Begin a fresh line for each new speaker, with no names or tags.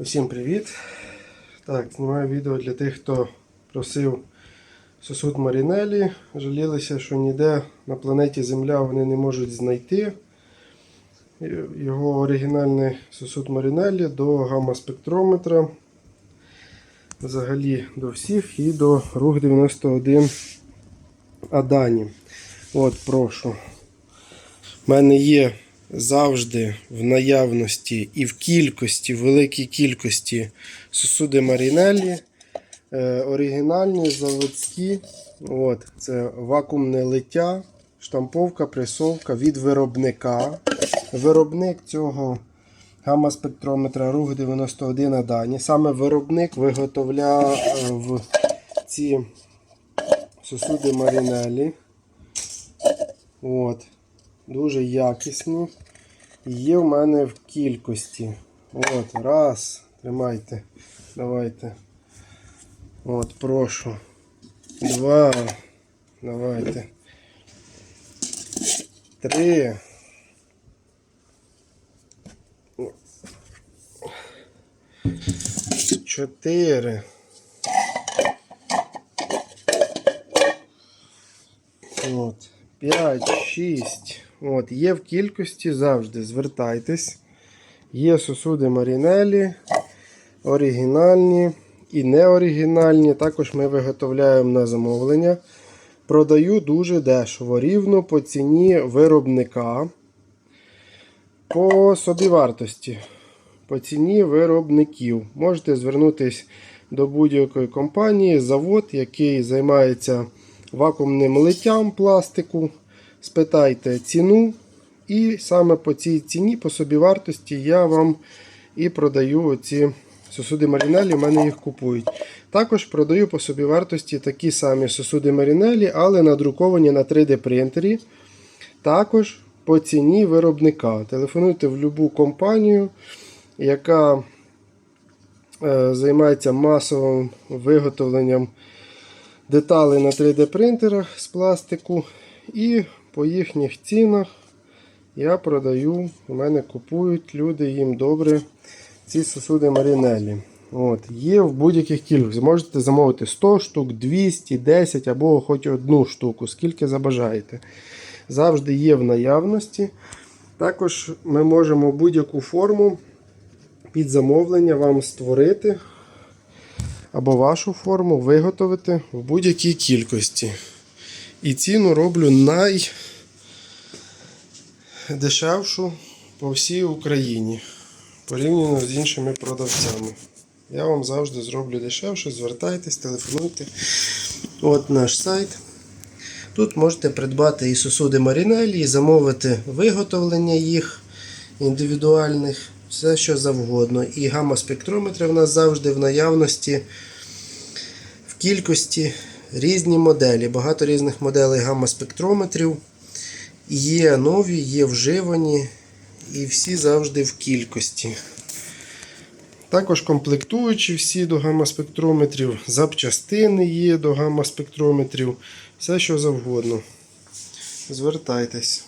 Усім привіт! Так, знімаю відео для тих, хто просив сосуд Марінелі. Жалілися, що ніде на планеті Земля вони не можуть знайти. Його оригінальний сосуд Марінелі до гамма-спектрометра. Взагалі до всіх і до рух 91 Адані. От, прошу. У мене є завжди в наявності і в кількості, в великій кількості сосуди Марінелі. Е, оригінальні, заводські. От, це вакуумне лиття, штамповка, пресовка від виробника. Виробник цього гамма-спектрометра рух 91 Адані. Саме виробник виготовляв ці сосуди Марінелі. От. Дуже якісні. Є в мене в кількості. От, раз. Тримайте. Давайте. От, прошу. Два. Давайте. Три. Чотири. От. 5, 6. От, є в кількості завжди. Звертайтесь. Є сосуди Марінелі, оригінальні і неоригінальні. Також ми виготовляємо на замовлення. Продаю дуже дешево, рівно по ціні виробника. По собівартості. По ціні виробників. Можете звернутися до будь-якої компанії, завод, який займається вакуумним литтям пластику. Спитайте ціну. І саме по цій ціні, по собівартості, я вам і продаю ці сосуди Марінелі, в мене їх купують. Також продаю по собівартості такі самі сосуди Марінелі, але надруковані на 3D принтері. Також по ціні виробника. Телефонуйте в будь-яку компанію, яка е, займається масовим виготовленням деталей на 3D принтерах з пластику. І по їхніх цінах я продаю, у мене купують люди, їм добре ці сосуди Марінелі. От, Є в будь-яких кількостях. Можете замовити 100 штук, 200, 10 або хоч одну штуку, скільки забажаєте. Завжди є в наявності. Також ми можемо будь-яку форму під замовлення вам створити або вашу форму виготовити в будь-якій кількості. І ціну роблю найдешевшу по всій Україні порівняно з іншими продавцями. Я вам завжди зроблю дешевше, звертайтесь, телефонуйте. От наш сайт. Тут можете придбати і сосуди Марінелі, і замовити виготовлення їх індивідуальних, все що завгодно. І гамма-спектрометри в нас завжди в наявності в кількості різні моделі. Багато різних моделей гамма-спектрометрів. Є нові, є вживані, і всі завжди в кількості. Також комплектуючі всі до гамма-спектрометрів, запчастини є до гамма-спектрометрів, все що завгодно. Звертайтесь.